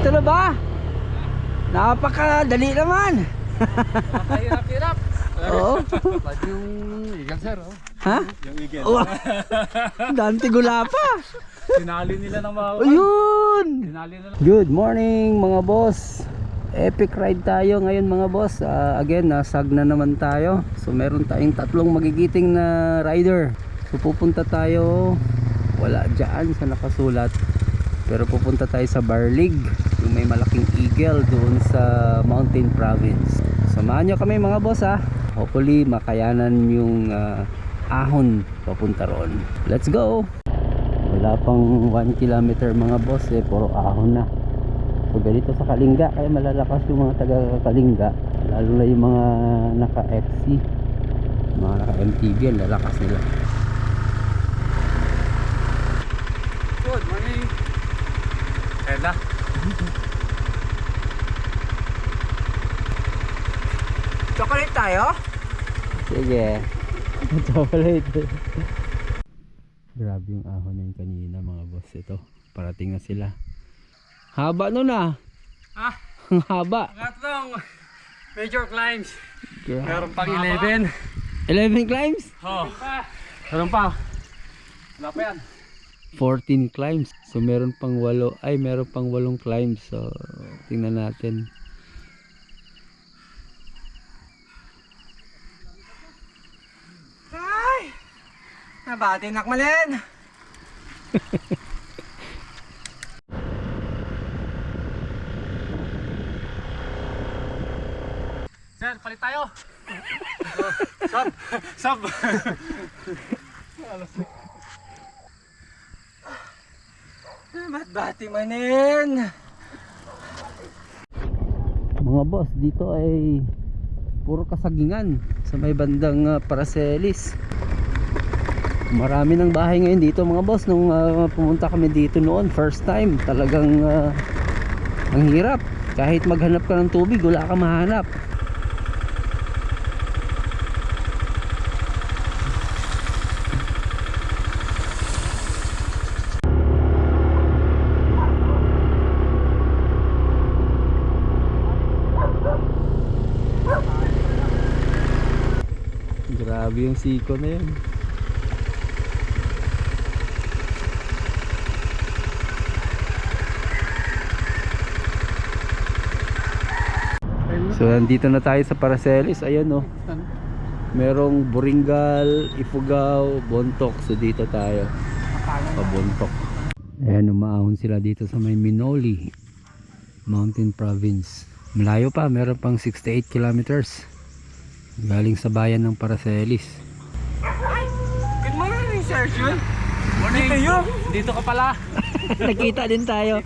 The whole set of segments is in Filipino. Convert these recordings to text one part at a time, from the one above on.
Ito na ba? Napakadali naman. Hirap-hirap. Oo. Pag yung eagle sir, oh. Ha? Yung eagle. Oh, Dante gula pa. Sinali nila ng mga... Ayun. Sinali nila. Good morning mga boss. Epic ride tayo ngayon mga boss. Ah, again, nasag na naman tayo. So meron tayong tatlong magigiting na rider. So pupunta tayo wala dyan sa nakasulat. Pero pupunta tayo sa Barlig, yung may malaking eagle doon sa Mountain Province. Samahan nyo kami mga boss ha. Hopefully makayanan yung ah, ahon papunta roon. Let's go! Wala pang 1 kilometer mga boss eh, puro ahon na. So ganito sa Kalinga, kaya malalakas yung mga taga Kalinga. Lalo na yung mga naka-FC, mga naka-MTV, ang lalakas nila. Good morning. Kaya Chocolate tayo? Sige. Chocolate. Grabe yung ahon na yun kanina mga boss. Ito, parating na sila. Haba nun ah. Ah, Ang haba. tatlong major climbs. Grabe. Meron pang 11. 11 climbs? Oh. Meron pa. Wala pa yan. 14 climbs. So meron pang walo, ay meron pang walong climbs. So tingnan natin. Ay! Nabati nakmalen! Sir, palit tayo. Sub. Sub. Nabati manin! Mga boss, dito ay puro kasagingan sa may bandang uh, Paracelis. Marami ng bahay ngayon dito mga boss nung ah, pumunta kami dito noon first time talagang ah, ang hirap kahit maghanap ka ng tubig wala ka mahanap grabe yung siko na yun So nandito na tayo sa Paracelis. Ayan oh. Merong Boringal, Ifugao, Bontok. So dito tayo. Pabontok. Ayan umaahon sila dito sa may Minoli Mountain Province. Malayo pa, meron pang 68 kilometers. Galing sa bayan ng Paracelis. Good morning, Sir Jun! Morning. Dito, Dito ka pala. Nakita din tayo.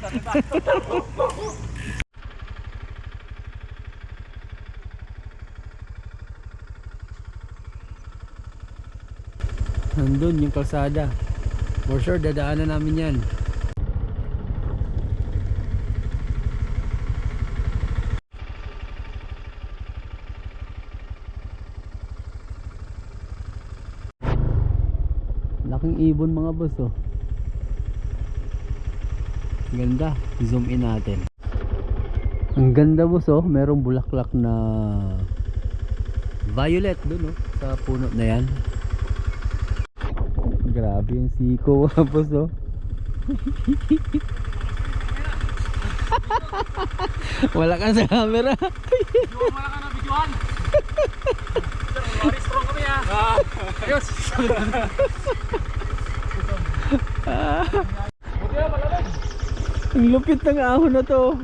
Nandun yung kalsada. For sure, dadaanan namin yan. Laking ibon mga boss oh. Ganda. Zoom in natin. Ang ganda boss oh. Merong bulaklak na violet dun oh. Sa puno na yan. Grabe yung siko mga boss oh. Wala ka sa camera. Wala ka na videohan. Very strong kami ah. Ayos. Ang lupit ng ahon na to.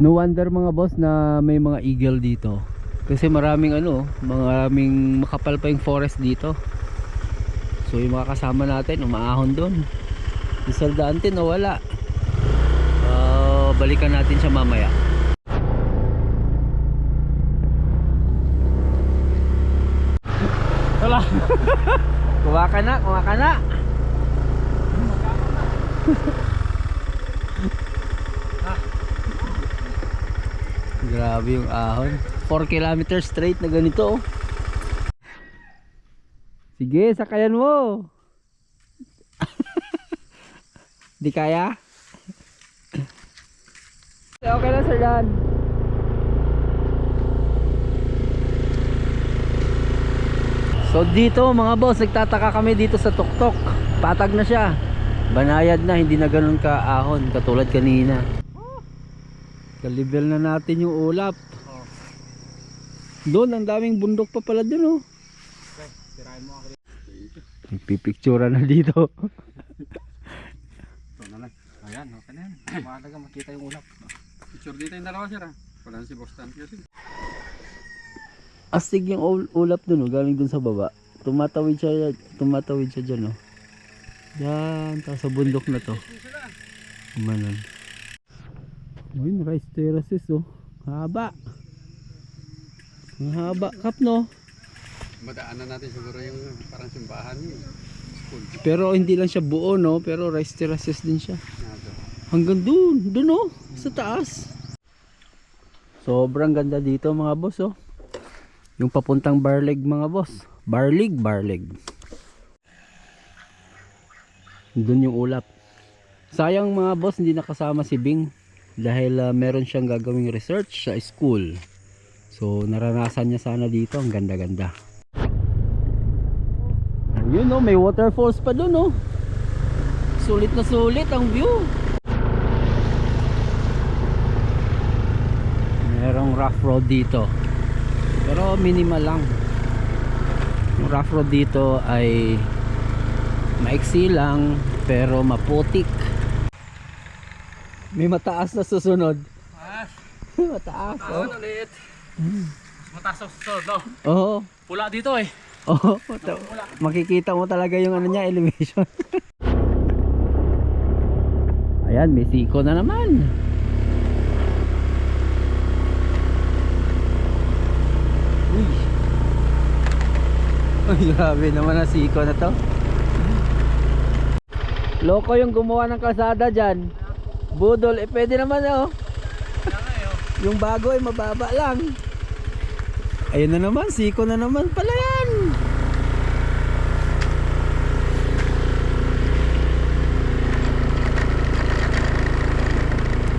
No wonder mga boss na may mga eagle dito. Kasi maraming ano, maraming makapal pa yung forest dito. So yung mga kasama natin, umaahon doon. Yung saldante nawala. Ah, balikan natin siya mamaya. Wala. Kuha ka na, kuha ka na. Grabe yung ahon. 4 kilometers straight na ganito. oh. Sige, sakayan mo. Di kaya? Okay na Sir Dan. So dito mga boss, nagtataka kami dito sa tuktok. Patag na siya. Banayad na, hindi na ganun kaahon katulad kanina. Kalibel na natin yung ulap. Doon, ang daming bundok pa pala doon oh. Nagpipictura na dito. Ito na lang. Ayan, okay na yan. Mahalaga makita yung ulap. Picture dito yung dalawa sir ah. Wala si Boss Tan kasi. Astig yung ul- ulap doon oh, galing doon sa baba. Tumatawid siya, tumatawid siya dyan oh. Yan, tapos sa bundok na to. Kumanan. Ayun, rice terraces oh. Haba. Ang haba kap no. Madaanan natin siguro yung parang simbahan school. Pero hindi lang siya buo no, pero rice terraces din siya. Nado. Hanggang dun, dun oh, sa taas. Sobrang ganda dito mga boss oh. Yung papuntang Barleg mga boss. Barlig, Barleg. Dun yung ulap. Sayang mga boss hindi nakasama si Bing dahil ah, meron siyang gagawing research sa school. So naranasan niya sana dito ang ganda-ganda. Ayun oh, may waterfalls pa dun oh. Sulit na sulit ang view. Merong rough road dito. Pero minimal lang. Yung rough road dito ay maiksi lang pero maputik. May mataas na susunod. Mas, mataas. oh. ulit. Mataas sa susunod, no? Oo. Pula dito eh. Oo. mata- makikita mo talaga yung ano niya elevation. Ayan, may siko na naman. Grabe naman ang siko na to. Loko yung gumawa ng kalsada dyan. Budol, eh pwede naman oh. Yung bago ay mababa lang. Ayun na naman, siko na naman pala yan.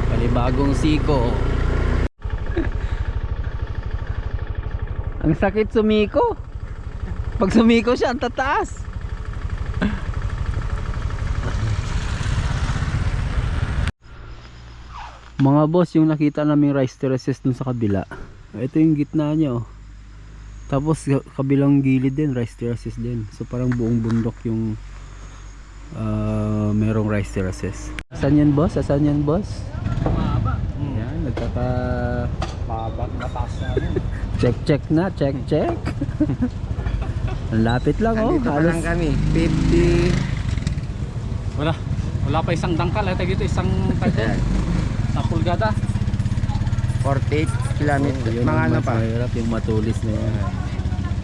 Panibagong siko. ang sakit sumiko. Pag sumiko siya, ang tataas. Mga boss, yung nakita naming rice terraces dun sa kabila. Ito yung gitna niya oh. Tapos ka- kabilang gilid din, rice terraces din. So parang buong bundok yung ah, merong rice terraces. Asan yan boss? Asan yan boss? Mahaba. Yan, nagkaka Mahaba, mataas na check check na, check check. Ang lapit lang oh. Andito pa Halos lang kami. 50. Wala. Wala pa isang dangkal. Ito dito isang kaldon. Sa pulgada. 48 kilometer. yun mga ang ano mas pa. mahirap yung matulis na yan.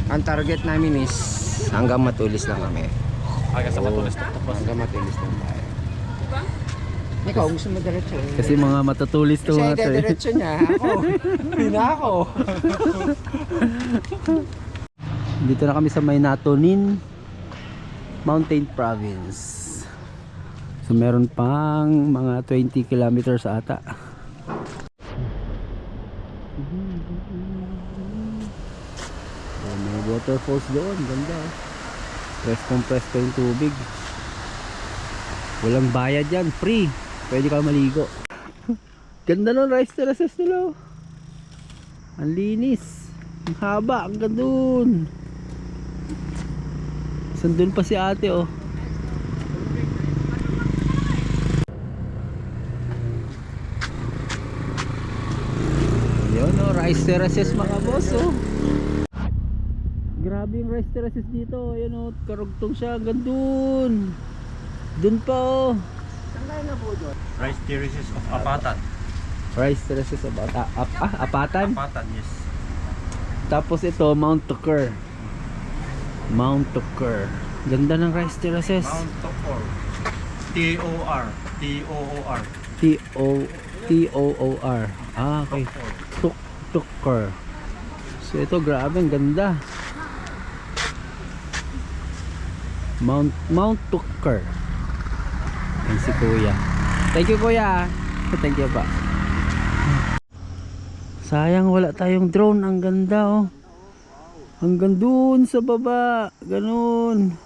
Ang target namin is hanggang matulis lang kami. Kaya sa matulis tuktok boss. Hanggang matulis lang tayo. Ikaw, gusto mo diretso. Kasi mga matutulis to Kasi mga to. eh. diretso niya. Ako. Hindi na ako. Dito na kami sa Maynatonin Mountain Province. So meron pang mga 20 kilometers ata. So, may waterfalls doon, ganda. oh. Preskong presko yung tubig. Walang bayad yan, free. Pwede ka maligo. ganda nun, rice terraces nila. oh. Ang linis. Ang haba, ang gandun. Sandun pa si ate oh. Yun oh, rice terraces mga boss oh. Grabe yung rice terraces dito. Ayun oh, karugtong siya. Gandun. Dun pa oh. Rice terraces of Apatan. Rice terraces of ap ap ah, apatan. Apatan, yes. Tapos ito, Mount Tucker. Mount Tucker. Ganda ng rice terraces. Mount Tokor. T-O-R. T-O-O-R. T O T O O R. Ah, okay. Tokor. Tuk Tucker. So ito grabe ang ganda. Mount Mount Tucker. Ang si kuya. Thank you kuya. Thank you pa. Sayang wala tayong drone. Ang ganda oh. Hanggang dun sa baba. Ganun.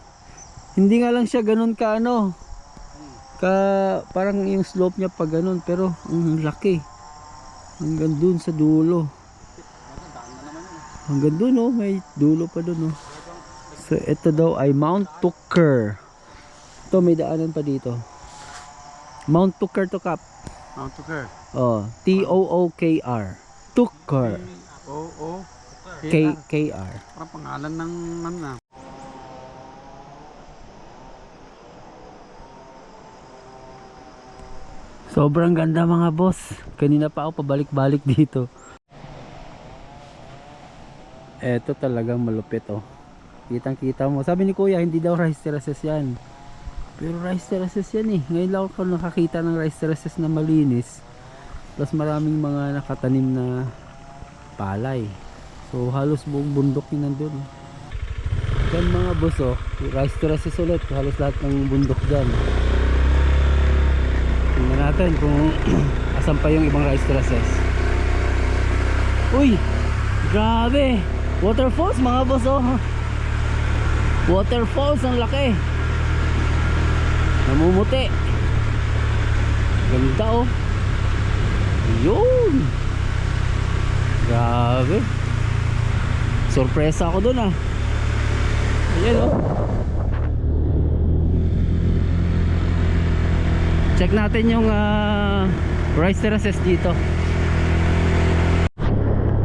Hindi nga lang siya ganun ka ano. Ka, parang yung slope niya pag ganun. Pero ang laki. Hanggang dun sa dulo. Hanggang dun oh. May dulo pa dun oh. So ito daw ay Mount Tucker. Ito may daanan pa dito. Mount Tucker to Cap. Mount Tucker. Oh, T O O K R. Tucker. Oo. K K R. Parang pangalan ng ano na. Sobrang ganda mga boss. Kanina pa ako pabalik-balik dito. Eto talagang malupit oh. Kitang kita mo. Sabi ni kuya, hindi daw rice terraces yan. Pero rice terraces yan eh. Ngayon lang ako nakakita ng rice terraces na malinis. Plus maraming mga nakatanim na palay. So halos buong bundok yun nandun. Yan mga boss oh. Rice terraces ulit. Halos lahat ng bundok dyan. Tingnan natin kung asan pa yung ibang rice terraces. Uy! Grabe! Waterfalls mga boss oh. Waterfalls ang laki. Namumuti. Ganda oh. Yun! Grabe. Sorpresa ako dun ah. Ayan oh. Check natin yung ah, rice terraces dito.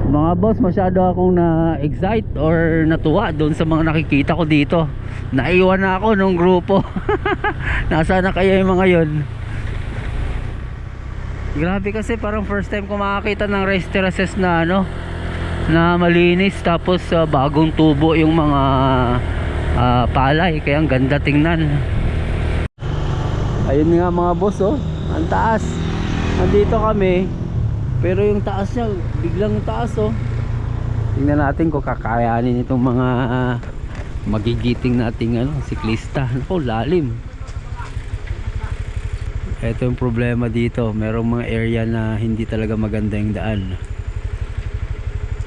Mga boss, masyado akong na-excite or natuwa doon sa mga nakikita ko dito. Naiwan na ako nung grupo. Nasaan na kaya yung mga yon? Grabe kasi parang first time ko makakita ng rice terraces na ano na malinis tapos ah, bagong tubo yung mga ah, palay kaya ang ganda tingnan. Ayun nga mga boss oh, ang taas. Nandito kami. Pero yung taas niya, biglang taas oh. Tingnan natin kung kakayanin itong mga ah, magigiting nating ano, siklista. Nako, lalim. Ito yung problema dito. Merong mga area na hindi talaga maganda yung daan.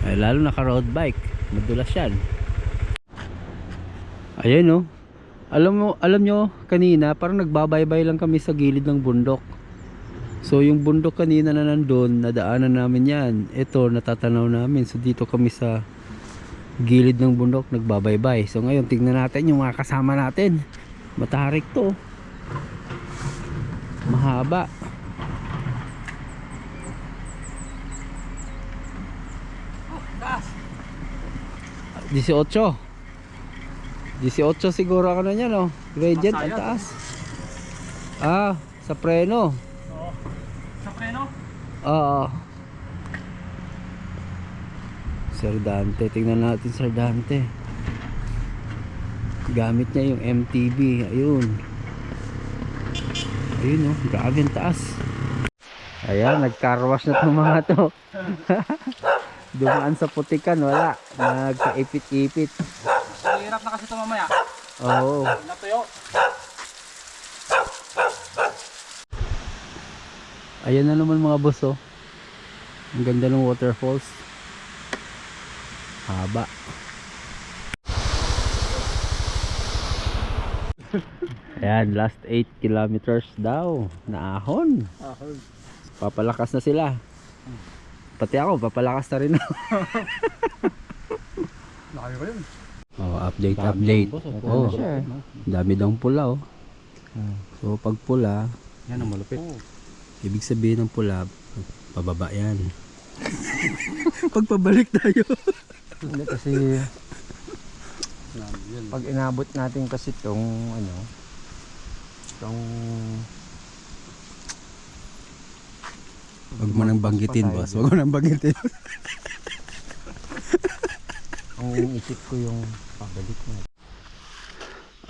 Ay, lalo naka road bike. Madulas yan. Ayan oh. Alam mo, alam nyo, kanina parang nagbabaybay lang kami sa gilid ng bundok. So yung bundok kanina na nandun, nadaanan namin yan. Ito, natatanaw namin. So dito kami sa gilid ng bundok, nagbabaybay. So ngayon, tingnan natin yung mga kasama natin. Matarik to. Mahaba. Disyocho. 18 siguro ako na niyan, oh. Gradient, ang taas. Ah, sa preno. Sa preno? Oo. Sir Dante, tingnan natin Sir Dante. Gamit niya yung MTB, ayun. Ayun oh, grabe ang taas. Ayan, nagkarwash na itong mga to. Dumaan sa putikan, wala. Nagkaipit-ipit. Hirap na kasi ito mamaya. Oo. Natuyo. Ayan na naman mga boss oh. Ang ganda ng waterfalls. Haba. Ayan, last 8 kilometers daw. Naahon. Papalakas na sila. Pati ako, papalakas na rin ako. Laki ko yun. Oh, update, update. Oh, dami daw pula oh. So pag pula, Yan ang malupit. Ibig sabihin ng pula, pababa yan. Pagpabalik tayo. Hindi kasi pag inabot natin kasi tong ano tong Huwag mo nang banggitin, boss. Huwag mo nang banggitin. ang isip ko yung pabalik na.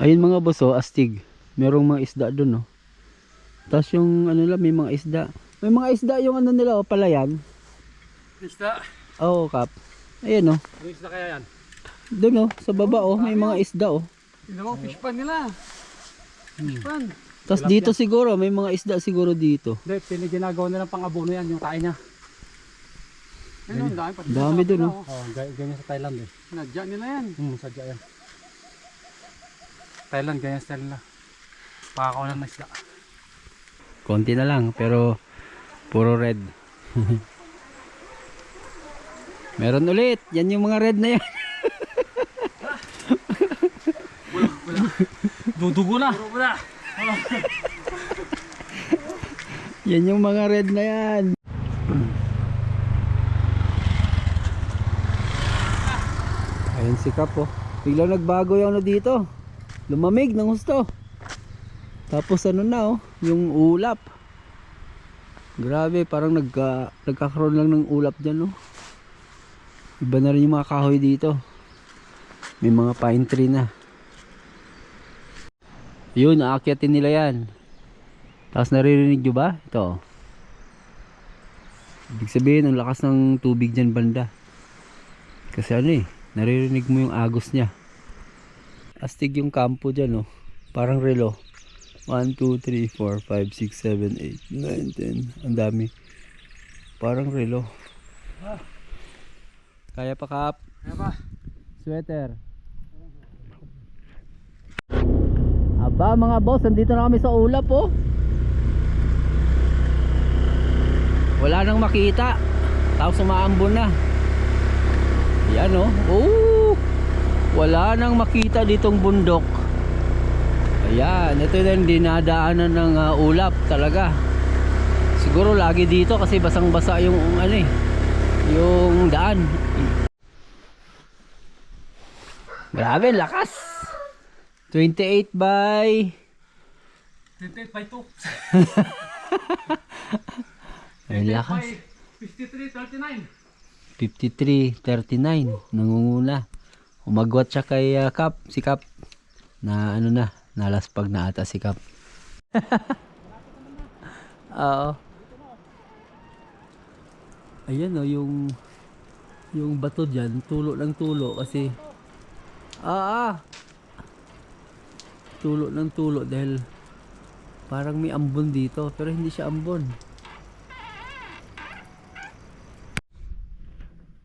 Ayun mga boss, oh, astig. Merong mga isda dun, oh. Tapos yung ano lang, may mga isda. May mga isda yung ano nila, oh, palayan. Isda. Oo, kap. Ayun, oh. Yung isda kaya yan? Dun, oh, sa baba, oh, may mga isda, oh. Mo, fish pan nila. Fish pan. Tapos dito siguro, may mga isda siguro dito. Hindi, piniginagawa nilang pang abono yan, yung tae niya. Ayun, ang dami pati. Dami dun, oh. Oh, ga- ganyan sa Thailand eh. Nadya nila yan. Hmm, sadya yan. Thailand, ganyan style nila. Pakakawalan ng isda. Konti na lang, pero puro red. Meron ulit. Yan yung mga red na yan. Dudugo na! Yan yung mga red na yan. Ayun si Kap oh. Biglang nagbago yung ano dito. Lumamig ng gusto. Tapos ano na oh, yung ulap. Grabe, parang nagka, nagkakaroon lang ng ulap dyan oh. Iba na rin yung mga kahoy dito. May mga pine tree na. Yun, aakyatin nila yan. Tapos naririnig nyo ba? Ito. Ibig sabihin, ang lakas ng tubig dyan banda. Kasi ano eh, naririnig mo yung agos niya. Astig yung kampo dyan oh. Parang relo. 1, 2, 3, 4, 5, 6, 7, 8, 9, 10. Ang dami. Parang relo. Kaya pa kap? Kaya ba? Sweater. Aba mga boss, andito na kami sa ulap oh. Wala nang makita. Tapos umaambon na. Yan oh. Oh! Wala nang makita ditong bundok. Ayan, ito din dinadaanan ng ah, ulap talaga. Siguro lagi dito kasi basang-basa yung ano eh, yung daan. Grabe, lakas. 28 by 28 by 2. Ay, lakas. 53, 39. 53, 39. Nangunguna. Umagwat siya kay ah, Kap, si Kap. Na ano na, nalaspag na ata si Kap. Oo. Ayan o, yung yung bato dyan, tulo ng tulo kasi ah, ah. Tulo ng tulo dahil parang may ambon dito pero hindi siya ambon.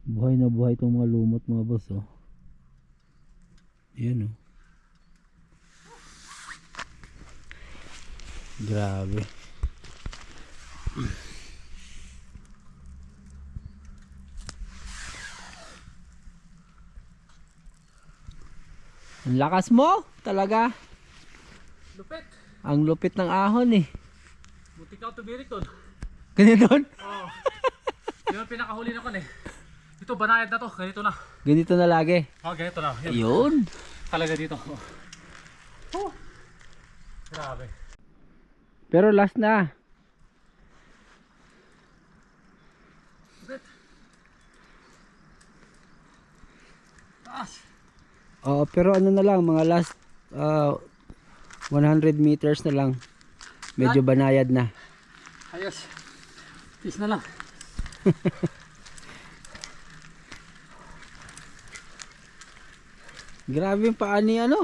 Buhay na buhay itong mga lumot mga boss oh. Yan oh. Grabe. Ang lakas mo talaga. Lupit. Ang lupit ng ahon eh. Buti ka tubirik doon. Ganito doon. Oo. Yun ang pinakahuli na kon eh. Ito, banayad na to. Ganito na. Ganito na lagi. Oh, ganito na. Yan. Ayun. Talaga dito. Oh. Oh. Grabe. Pero last na. Taas. Oo, pero ano na lang, mga last ah, 100 meters na lang. Medyo banayad na. Ayos. Tis na lang. Grabe yung paa ni ano,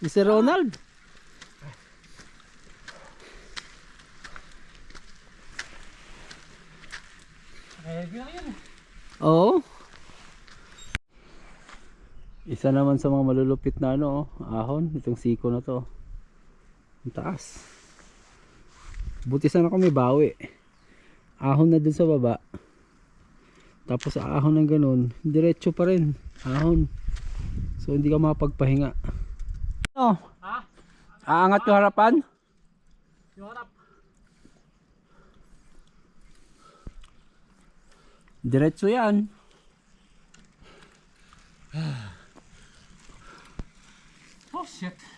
ni Sir Ronald. Lang yun. Oo. Isa naman sa mga malulupit na ano, oh, ahon, itong siko na to. Ang taas. Buti sana kami bawi. Ahon na dun sa baba. Tapos ahon ng ganun, diretso pa rin. Ahon. So hindi ka makapagpahinga. Ano? Ha? Aangat yung harapan? Yung harap. Diretso yan. Oh shit.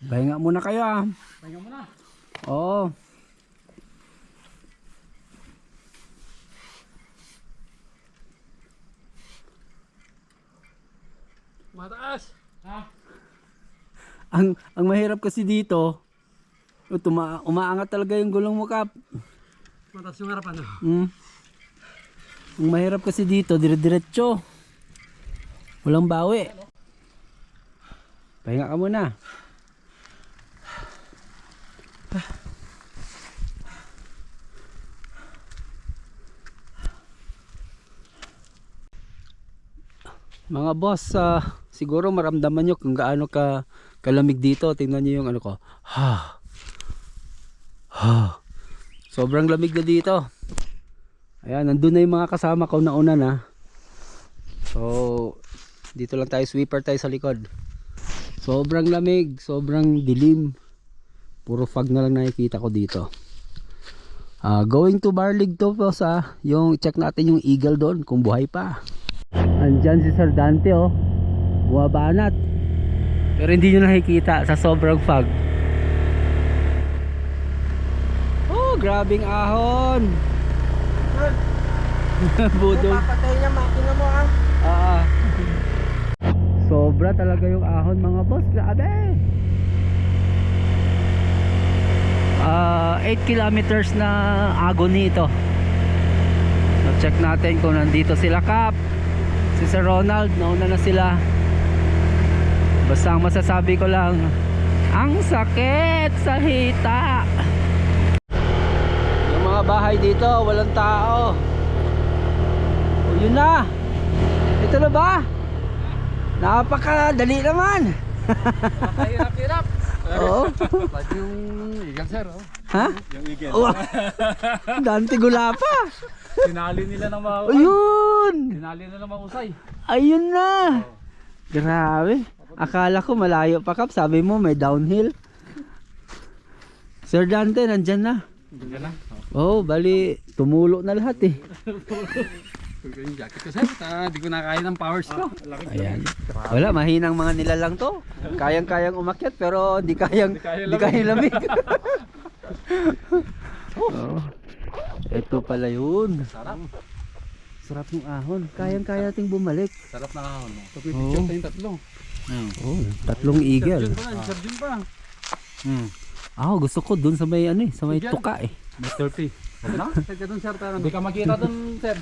Pahinga muna kayo ah. Pahinga mo na. Oo. Mataas. Ha? Ang ang mahirap kasi dito, tuma, umaangat talaga yung gulong mo kap. Mataas yung harapan. Oh. Mm. Ang mahirap kasi dito, dire-diretso. Walang bawi. Pahinga ka muna. Mga boss, ah, siguro maramdaman nyo kung gaano ka kalamig dito. Tingnan nyo yung ano ko. Ha. Ha. Sobrang lamig na dito. Ayan, nandun na yung mga kasama ko na una na. So, dito lang tayo, sweeper tayo sa likod. Sobrang lamig, sobrang dilim. Puro fog na lang nakikita ko dito. Ah, going to Barlig to po sa yung check natin yung eagle doon kung buhay pa. Andyan si Sir Dante oh. Buwabanat. Pero hindi nyo nakikita sa sobrang fog. Oh, grabing ahon. Budol. Papatay niya makina mo ah. Ah. Sobra talaga yung ahon mga boss. Grabe. Ah, 8 kilometers na agony ito. check natin kung nandito sila Kap. Si Sir Ronald, nauna na sila. Basta ang masasabi ko lang, ang sakit sa hita. Yung mga bahay dito, walang tao. O yun na. Ito na ba? Napakadali naman. Hirap-hirap. Oo. Ba't yung eagle sir oh? Ha? Yung eagle. Oh, Dante Gulapa. Sinali nila ng mga... Ayun. Sinali nila ng mahusay. Ayun na. Grabe. Akala ko malayo pa kap. Sabi mo may downhill. Sir Dante, nandyan na. Yan na. Oh, bali, tumulo na lahat eh. Yung jacket ko sir. Ah, Di ko na kaya ng powers ko. Ayan. Wala, mahinang mga nilalang to. Kayang-kayang umakyat pero hindi kayang, hindi kayang lamig. oh. Ito pala yun. Sarap. Sarap ng ahon. Kayang-kaya nating bumalik. Sarap na kahon. Pag may picture Oo. tayong tatlo. Oh, tatlong eagle. Jun pa. Hmm. Ah, gusto ko dun sa may ano eh, sa may Eagle. tuka eh. May 30. Huwag na. Sir ka dun sir. Tara. Hindi ka makita dun sir.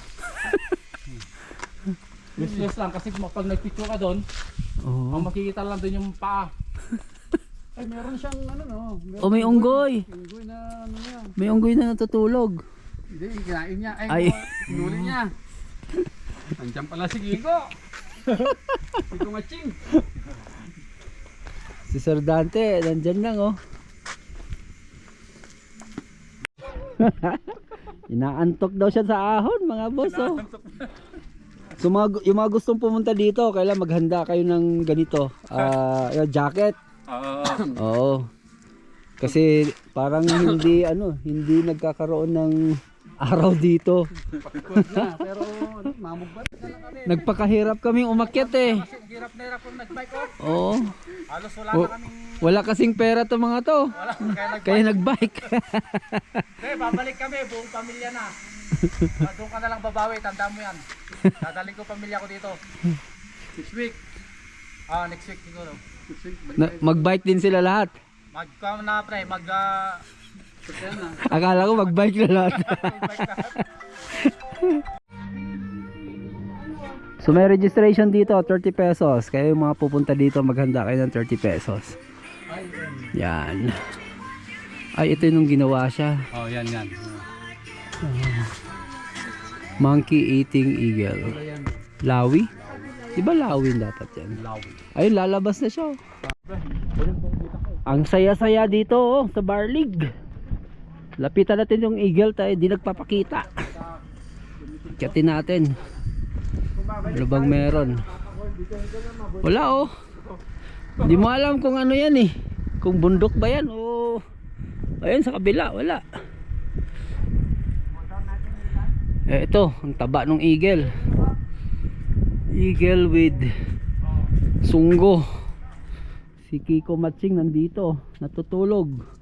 Useless lang kasi pag nagpicture ka doon, Oh. ang makikita lang doon yung paa. Ay, meron siyang ano no. Meron Oh, may unggoy. Unggoy na ano niya. May unggoy na natutulog. Hindi, kinain niya. Ay, Ay. Ay. Nuli niya. Nandiyan pala si Gigo. si Kumaching. Si Sir Dante, nandyan lang oh. Inaantok daw siya sa ahon mga boss oh. So mga, yung mga gustong pumunta dito, kailan maghanda kayo ng ganito. Ah, yung jacket. Oo. Kasi parang hindi ano, hindi nagkakaroon ng araw dito. Na. Pero mamugbat na lang kami. Nagpakahirap kaming umakyat eh. Kasi hirap na hirap kung nag-bike oh. Oo. Halos wala na kaming wala kasing pera to mga to. wala. Kaya nag Kaya nagbike. Hindi, babalik kami. Buong pamilya na. Ah, Doon ka na lang babawi. Tanda mo yan. Dadaling ko pamilya ko dito. Next week. Ah, next week siguro. Next week. Balik Na, tayo. magbike din sila lahat. Mag na pre, mag na. Akala ko magbike na lahat. So may registration dito, 30 pesos. Kaya yung mga pupunta dito, maghanda kayo ng 30 pesos. Yan. Ay, ito yung ginawa siya. Oh, yan yan. Monkey eating eagle. Lawi? Di ba lawin dapat yan? Lawi. Ayun, lalabas na siya. oh. Ang saya-saya dito oh, sa Barlig. Lapitan natin yung eagle tayo, di nagpapakita. Kiyatin natin. Ano meron? Wala oh. Hindi mo alam kung ano yan eh. Kung bundok ba yan o ayun sa kabila, wala. Eh ito, ang taba ng eagle. Eagle with sunggo. Si Kiko Matching nandito, natutulog.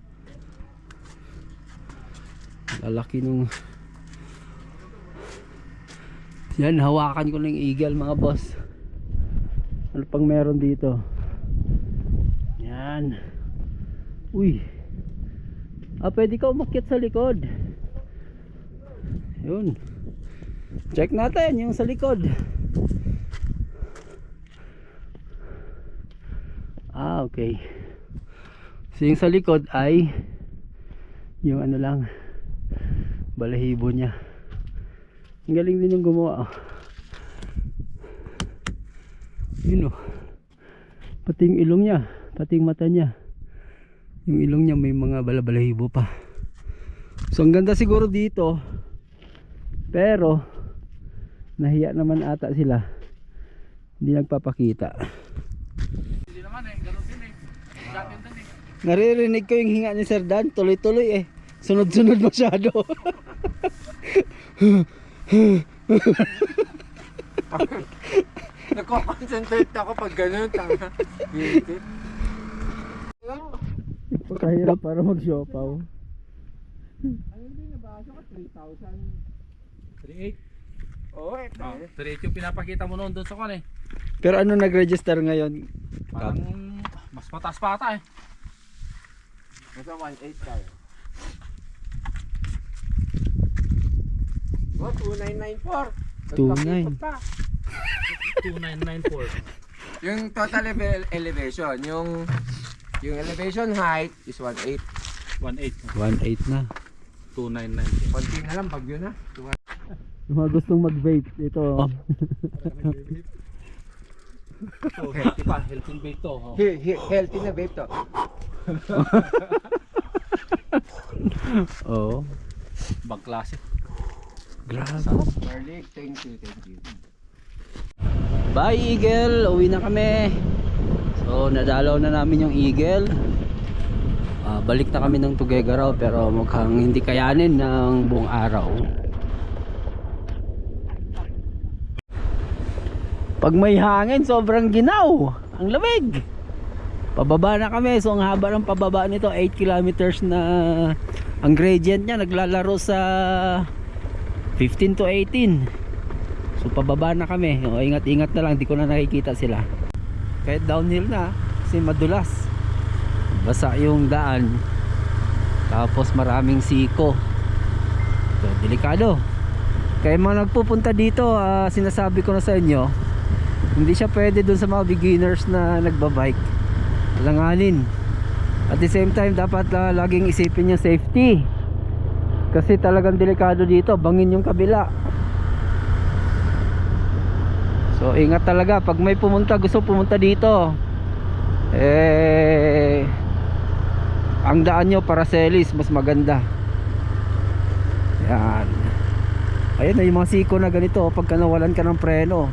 Lalaki nung Yan, hawakan ko ng eagle mga boss. Ano pang meron dito? Yan. Uy. Ah, pwede ka umakyat sa likod. Yun. Check natin yung sa likod. Ah, okay. So yung sa likod ay yung ano lang balahibo niya. Ang galing din yung gumawa. oh. Yun oh. Pati yung ilong niya, pati yung mata niya. Yung ilong niya may mga balabalahibo pa. So ang ganda siguro dito. Pero nahiya naman ata sila. Hindi nagpapakita. Hindi naman eh, ganun din eh. Eh. Naririnig ko yung hinga ni Sir Dan, tuloy-tuloy eh. Sunod-sunod masyado. Nagko-concentrate ako pag ganun. Tanga. Hihigit. Pagkahirap para mag-siopaw. 3.8. Oo. Oh, 3.8 yung pinapakita mo noon doon sa kan eh. Pero ano nag-register ngayon? Parang mas mataas pa ata eh. Nasa 1.8 tayo. Oh, 2994. 29. Nagpakipot pa. 2994. Yung total ele- elevation, yung yung elevation height is 1.8. 1.8. 1.8 na. 299. Konti na lang pag yun ha. Yung mga gustong mag-vape, ito. So, healthy pa. Healthy bake to. Oh. He- he- healthy na vape to. Oo. Bag klase. Grabe. Garlic, thank you, thank you. Bye Eagle, uwi na kami. So nadalaw na namin yung Eagle. Ah, balik na kami ng Tuguegarao pero mukhang hindi kayanin ng buong araw. Pag may hangin, sobrang ginaw. Ang lamig. Pababa na kami. So ang haba ng pababa nito, 8 kilometers na ang gradient niya. Naglalaro sa 15 to 18. So pababa na kami. O, ingat-ingat na lang, di ko na nakikita sila. Kahit downhill na, kasi madulas. Basa yung daan. Tapos maraming siko. So, delikado. Kaya mga nagpupunta dito, ah, sinasabi ko na sa inyo, hindi siya pwede dun sa mga beginners na nagbabike. Langanin. At the same time, dapat ah, laging isipin yung safety. Kasi talagang delikado dito, bangin yung kabila. So ingat talaga pag may pumunta gusto pumunta dito. Eh ang daan nyo para Celis mas maganda. Yan. Ayun na yung mga siko na ganito pagka nawalan ka ng preno.